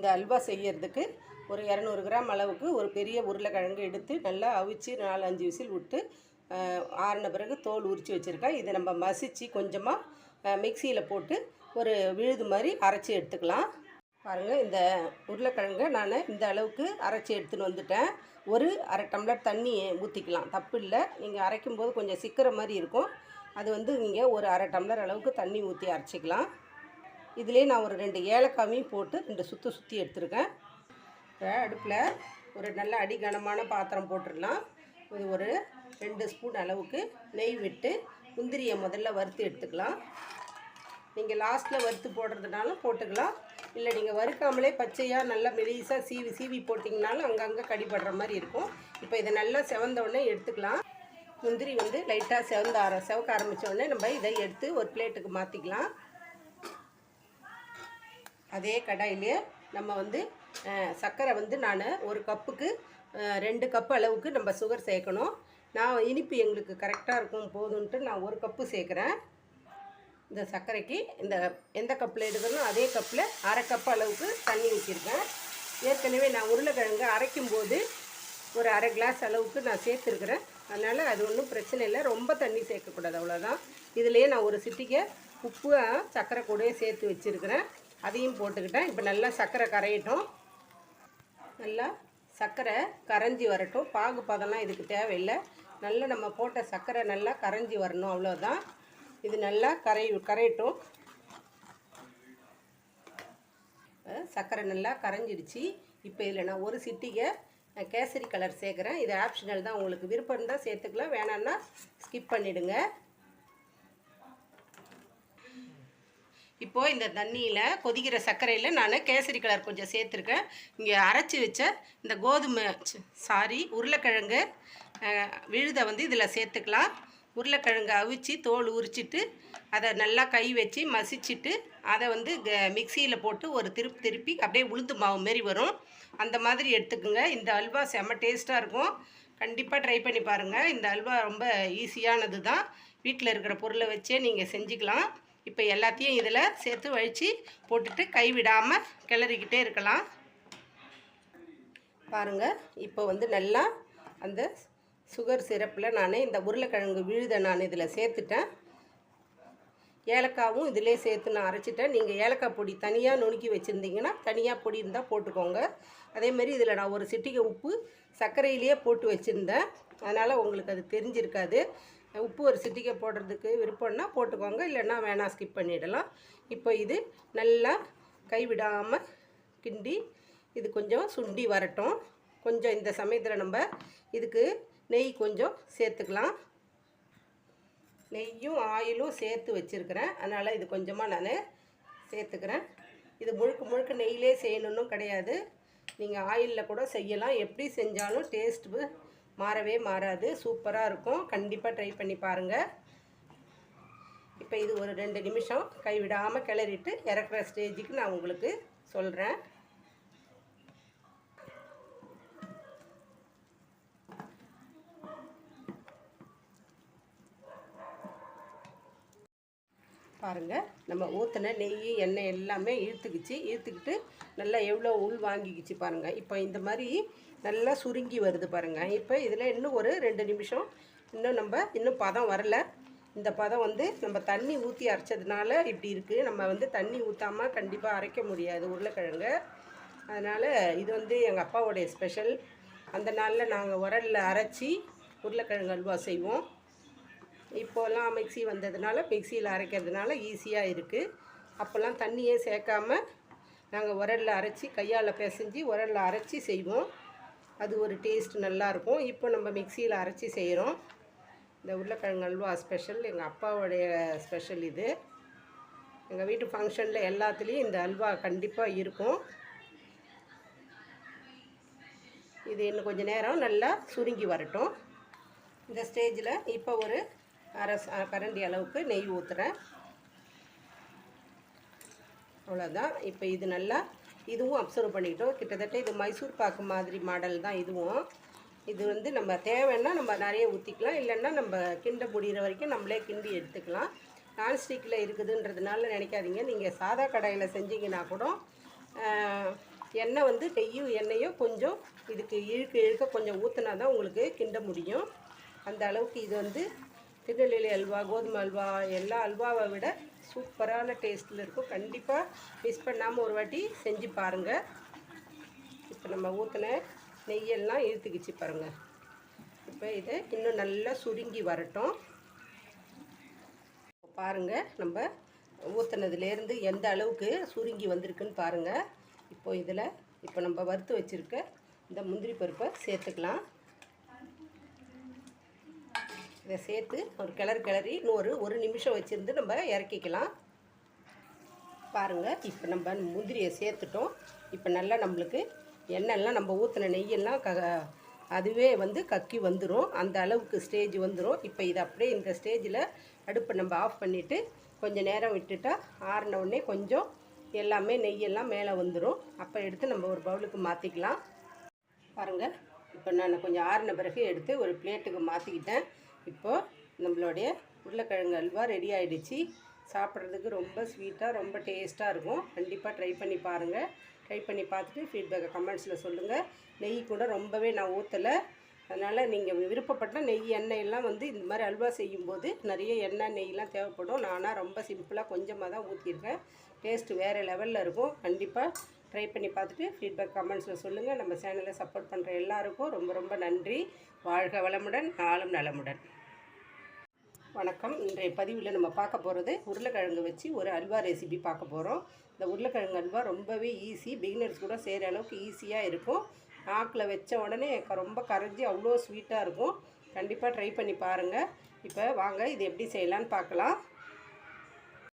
இந்த அல்வா செய்யறதுக்கு ஒரு இரநூறு கிராம் அளவுக்கு ஒரு பெரிய உருளைக்கிழங்கு எடுத்து நல்லா அவிச்சு நாலு அஞ்சு விசில் விட்டு ஆறின பிறகு தோல் உரித்து வச்சுருக்கேன் இதை நம்ம மசித்து கொஞ்சமாக மிக்சியில் போட்டு ஒரு விழுது மாதிரி அரைச்சி எடுத்துக்கலாம். பாருங்கள் இந்த உருளைக்கிழங்கை நான் இந்த அளவுக்கு அரைச்சி எடுத்துன்னு வந்துட்டேன். ஒரு அரை டம்ளர் தண்ணி ஊற்றிக்கலாம் தப்பு இல்லை. நீங்கள் அரைக்கும் போது கொஞ்சம் சிக்கிற மாதிரி இருக்கும். அது வந்து நீங்கள் ஒரு அரை டம்ளர் அளவுக்கு தண்ணி ஊற்றி அரைச்சிக்கலாம். இதிலே நான் ஒரு ரெண்டு ஏலக்காவையும் போட்டு ரெண்டு சுற்றி சுற்றி எடுத்துருக்கேன். இப்போ அடுப்பில் ஒரு நல்ல அடி கனமான பாத்திரம் போட்டுடலாம். இது ஒரு ரெண்டு ஸ்பூன் அளவுக்கு நெய் விட்டு முந்திரியை முதல்ல வறுத்து எடுத்துக்கலாம். நீங்கள் லாஸ்ட்டில் வறுத்து போடுறதுனாலும் போட்டுக்கலாம். இல்லை நீங்கள் வறுக்காமலே பச்சையாக நல்லா மெலிசாக சீவி சீவி போட்டிங்கனாலும் அங்கங்கே கடிபடுற மாதிரி இருக்கும். இப்போ இதை நல்லா செவந்தோடனே எடுத்துக்கலாம். முந்திரி வந்து லைட்டாக செவந்த ஆர செவக்க ஆரம்பித்தோடனே நம்ம இதை எடுத்து ஒரு பிளேட்டுக்கு மாற்றிக்கலாம் அதே கடாயிலே நம்ம வந்து சர்க்கரை வந்து நான் ஒரு கப்புக்கு ரெண்டு கப் அளவுக்கு நம்ம சுகர் சேர்க்கணும். நான் இனிப்பு எங்களுக்கு கரெக்டாக இருக்கும் போதுன்ட்டு நான் ஒரு கப்பு சேர்க்குறேன். இந்த சர்க்கரைக்கு இந்த எந்த கப்பில் எடுக்கணும் அதே கப்பில் அரை கப் அளவுக்கு தண்ணி ஊற்றிருக்கேன் ஏற்கனவே நான் உருளைக்கிழங்கு அரைக்கும் போது ஒரு அரை கிளாஸ் அளவுக்கு நான் சேர்த்துருக்குறேன். அதனால் அது ஒன்றும் பிரச்சனை இல்லை. ரொம்ப தண்ணி சேர்க்கக்கூடாது அவ்வளோதான் இதுலேயே நான் ஒரு சிட்டிக்கை உப்பு சர்க்கரை கூடயே சேர்த்து வச்சுருக்கிறேன். அதையும் போட்டுக்கிட்டேன். இப்போ நல்லா சர்க்கரை கரையட்டும். நல்லா சர்க்கரை கரைஞ்சி வரட்டும். பாகு பதம்லாம் இதுக்கு தேவையில்லை. நல்லா நம்ம போட்ட சர்க்கரை நல்லா கரைஞ்சி வரணும். அவ்வளோதான் இது நல்லா கரை கரையட்டும். சர்க்கரை நல்லா கரைஞ்சிடுச்சு. இப்போ இதில் நான் ஒரு சிட்டிகை நான் கேசரி கலர் சேர்க்குறேன். இது ஆப்ஷனல் தான். உங்களுக்கு விருப்பம் இருந்தால் சேர்த்துக்கலாம். வேணான்னா ஸ்கிப் பண்ணிவிடுங்க இப்போது இந்த தண்ணியில் கொதிக்கிற சர்க்கரையில் நான் கேசரி கலர் கொஞ்சம் சேர்த்துருக்கேன். இங்கே அரைச்சி வச்ச இந்த கோதுமை சாரி உருளைக்கிழங்கு விழுதை வந்து இதில் சேர்த்துக்கலாம். உருளைக்கிழங்கு அவிச்சு தோல் உரிச்சிட்டு அதை நல்லா கை வச்சு மசிச்சுட்டு அதை வந்து மிக்சியில் போட்டு ஒரு திருப்பி திருப்பி அப்படியே உளுந்து மாவு மாரி வரும். அந்த மாதிரி எடுத்துக்கோங்க. இந்த அல்வா செம்ம டேஸ்ட்டாக இருக்கும். கண்டிப்பாக ட்ரை பண்ணி பாருங்கள் இந்த அல்வா ரொம்ப ஈஸியானது தான் வீட்டில் இருக்கிற பொருளை வச்சே நீங்கள் செஞ்சுக்கலாம். இப்போ எல்லாத்தையும் இதில் சேர்த்து வழித்து போட்டுட்டு கைவிடாமல் கிளறிக்கிட்டே இருக்கலாம். பாருங்கள் இப்போ வந்து நல்லா அந்த சுகர் சிரப்பில் நான் இந்த உருளைக்கிழங்கு விழுதை நான் இதில் சேர்த்துட்டேன். ஏலக்காவும் இதிலே சேர்த்து நான் அரைச்சிட்டேன். நீங்கள் ஏலக்காய் பொடி தனியாக நுணுக்கி வச்சுருந்தீங்கன்னா தனியாக பொடி இருந்தால் போட்டுக்கோங்க. அதேமாரி இதில் நான் ஒரு சிட்டிகை உப்பு சர்க்கரையிலேயே போட்டு வச்சுருந்தேன். அதனால் உங்களுக்கு அது தெரிஞ்சிருக்காது. உப்பு ஒரு சிட்டிக்கை போடுறதுக்கு விருப்பம்னா போட்டுக்கோங்க இல்லைன்னா வேணாம் ஸ்கிப் பண்ணிடலாம். இப்போ இது நல்லா கைவிடாமல் கிண்டி இது கொஞ்சம் சுண்டி வரட்டும். கொஞ்சம் இந்த சமயத்தில் நம்ம இதுக்கு நெய் கொஞ்சம் சேர்த்துக்கலாம். நெய்யும் ஆயிலும் சேர்த்து வச்சுருக்கிறேன். அதனால் இது கொஞ்சமாக நான் சேர்த்துக்கிறேன். இது முழுக்க முழுக்க நெய்யிலே செய்யணுன்னும் கிடையாது. நீங்கள் ஆயிலில் கூட செய்யலாம். எப்படி செஞ்சாலும் டேஸ்ட்டு மாறவே மாறாது. சூப்பராக இருக்கும். கண்டிப்பாக ட்ரை பண்ணி பாருங்கள் இப்போ இது ஒரு ரெண்டு நிமிஷம். கைவிடாமல் கிளறிட்டு இறக்குற ஸ்டேஜுக்கு நான் உங்களுக்கு சொல்கிறேன் பாருங்கள் நம்ம ஊற்றின நெய் எண்ணெய் எல்லாமே இழுத்துக்கிச்சு. இழுத்துக்கிட்டு நல்லா எவ்வளோ உள் வாங்கிக்கிச்சு பாருங்கள் இப்போ இந்த மாதிரி நல்லா சுருங்கி வருது பாருங்கள் இப்போ இதில் இன்னும் ஒரு ரெண்டு நிமிஷம். இன்னும் நம்ம இன்னும் பதம் வரல. இந்த பதம் வந்து நம்ம தண்ணி ஊற்றி அரைச்சதுனால இப்படி இருக்குது நம்ம வந்து தண்ணி ஊற்றாமல் கண்டிப்பாக அரைக்க முடியாது உருளைக்கிழங்கு. அதனால் இது வந்து எங்கள் அப்பாவுடைய ஸ்பெஷல். அந்த நாளில் நாங்கள் உரலில் அரைச்சி உருளைக்கிழங்கு அல்வா செய்வோம். இப்போல்லாம் மிக்ஸி வந்ததுனால மிக்சியில் அரைக்கிறதுனால ஈஸியாக இருக்குது அப்போல்லாம் தண்ணியே சேர்க்காம நாங்கள் உரலில் அரைச்சி கையால் பிசைஞ்சு உரலில் அரைச்சி செய்வோம். அது ஒரு டேஸ்ட் நல்லாயிருக்கும் இப்போ நம்ம மிக்சியில் அரைச்சி செய்கிறோம் இந்த உருளைக்கிழங்கு அல்வா ஸ்பெஷல் எங்கள் அப்பாவுடைய ஸ்பெஷல் இது. எங்கள் வீட்டு ஃபங்க்ஷனில் எல்லாத்துலேயும் இந்த அல்வா கண்டிப்பாக இருக்கும். இது இன்னும் கொஞ்சம் நேரம் நல்லா சுருங்கி வரட்டும். இந்த ஸ்டேஜில் இப்போ ஒரு அரை கரண்டி அளவுக்கு நெய் ஊற்றுறேன் அவ்வளோதான் இப்போ இது நல்லா இதுவும் அப்சர்வ் பண்ணிக்கிட்டோம். கிட்டத்தட்ட இது மைசூர் பாக்கு மாதிரி மாடல் தான் இதுவும். இது வந்து நம்ம தேவைன்னா நம்ம நிறைய ஊற்றிக்கலாம் இல்லைன்னா நம்ம கிண்ட முடிகிற வரைக்கும் நம்மளே கிண்டி எடுத்துக்கலாம். நான்ஸ்டிக்கில் இருக்குதுன்றதுனால நினைக்காதீங்க. நீங்கள் சாதா கடையில் செஞ்சீங்கன்னா கூட எண்ணெய் வந்து நெய்யும் எண்ணெயும் கொஞ்சம் இதுக்கு இழுக்க இழுக்க கொஞ்சம் ஊற்றினா தான் உங்களுக்கு கிண்ட முடியும். அந்த அளவுக்கு இது வந்து திருநெல்வேலி அல்வா கோதுமை அல்வா எல்லா அல்வாவை விட சூப்பரான டேஸ்ட்டில் இருக்கும். கண்டிப்பாக மிஸ் பண்ணாமல் ஒரு வாட்டி செஞ்சு பாருங்கள் இப்போ நம்ம ஊற்றின நெய்யெல்லாம் இழுத்துக்கிச்சு பாருங்கள் இப்போ இதை இன்னும் நல்லா சுருங்கி வரட்டும். பாருங்கள் நம்ம ஊற்றுனதுலேருந்து எந்த அளவுக்கு சுருங்கி வந்திருக்குன்னு பாருங்கள் இப்போ இதில் இப்போ நம்ம வறுத்து வச்சுருக்க இந்த முந்திரி பருப்பை சேர்த்துக்கலாம். இதை சேர்த்து ஒரு கிளறு கிளறி இன்னொரு ஒரு நிமிஷம் வச்சுருந்து நம்ம இறக்கிக்கலாம். பாருங்கள் இப்போ நம்ம முந்திரியை சேர்த்துட்டோம். இப்போ நல்லா நம்மளுக்கு எண்ணெய்லாம் நம்ம ஊற்றின நெய்யெல்லாம் க அதுவே வந்து கக்கி வந்துடும் அந்த அளவுக்கு ஸ்டேஜ் வந்துடும் இப்போ இதை அப்படியே இந்த ஸ்டேஜில் அடுப்பை நம்ம ஆஃப் பண்ணிவிட்டு கொஞ்சம் நேரம் விட்டுட்டா ஆறின உடனே கொஞ்சம் எல்லாமே நெய்யெல்லாம் மேலே வந்துடும் அப்போ எடுத்து நம்ம ஒரு பவுலுக்கு மாற்றிக்கலாம் பாருங்கள் இப்போ நான் கொஞ்சம் ஆறின பிறகு எடுத்து ஒரு பிளேட்டுக்கு மாற்றிக்கிட்டேன் இப்போது நம்மளுடைய உருளைக்கிழங்கு அல்வா ரெடி ஆகிடுச்சு சாப்பிட்றதுக்கு ரொம்ப ஸ்வீட்டாக ரொம்ப டேஸ்ட்டாக இருக்கும். கண்டிப்பாக ட்ரை பண்ணி பாருங்கள் ட்ரை பண்ணி பார்த்துட்டு ஃபீட்பேக்கை கமெண்ட்ஸில் சொல்லுங்கள் நெய் கூட ரொம்பவே நான் ஊற்றலை அதனால் நீங்கள் விருப்பப்பட்ட நெய் எண்ணெய் எல்லாம் வந்து இந்த மாதிரி அல்வா செய்யும்போது நிறைய எண்ணெய் நெய்லாம் தேவைப்படும். நானாக ரொம்ப சிம்பிளாக கொஞ்சமாக தான் ஊற்றிருக்கேன் டேஸ்ட்டு வேறு லெவலில் இருக்கும். கண்டிப்பாக ட்ரை பண்ணி பார்த்துட்டு ஃபீட்பேக் கமெண்ட்ஸில் சொல்லுங்கள் நம்ம சேனலை சப்போர்ட் பண்ணுற எல்லாருக்கும் ரொம்ப ரொம்ப நன்றி. வாழ்க வளமுடன் நாளும் நலமுடன். வணக்கம். இன்றைய பதிவில் நம்ம பார்க்க போகிறது உருளைக்கிழங்கு வச்சு ஒரு அல்வா ரெசிபி பார்க்க போகிறோம் இந்த உருளைக்கிழங்கு அல்வா ரொம்பவே ஈஸி பிகினர்ஸ் கூட செய்கிற அளவுக்கு ஈஸியாக இருக்கும். நாக்கில் வச்ச உடனே க- ரொம்ப கரைஞ்சி அவ்வளோ ஸ்வீட்டாக இருக்கும். கண்டிப்பாக ட்ரை பண்ணி பாருங்கள் இப்போ வாங்க இது எப்படி செய்யலான்னு பார்க்கலாம்.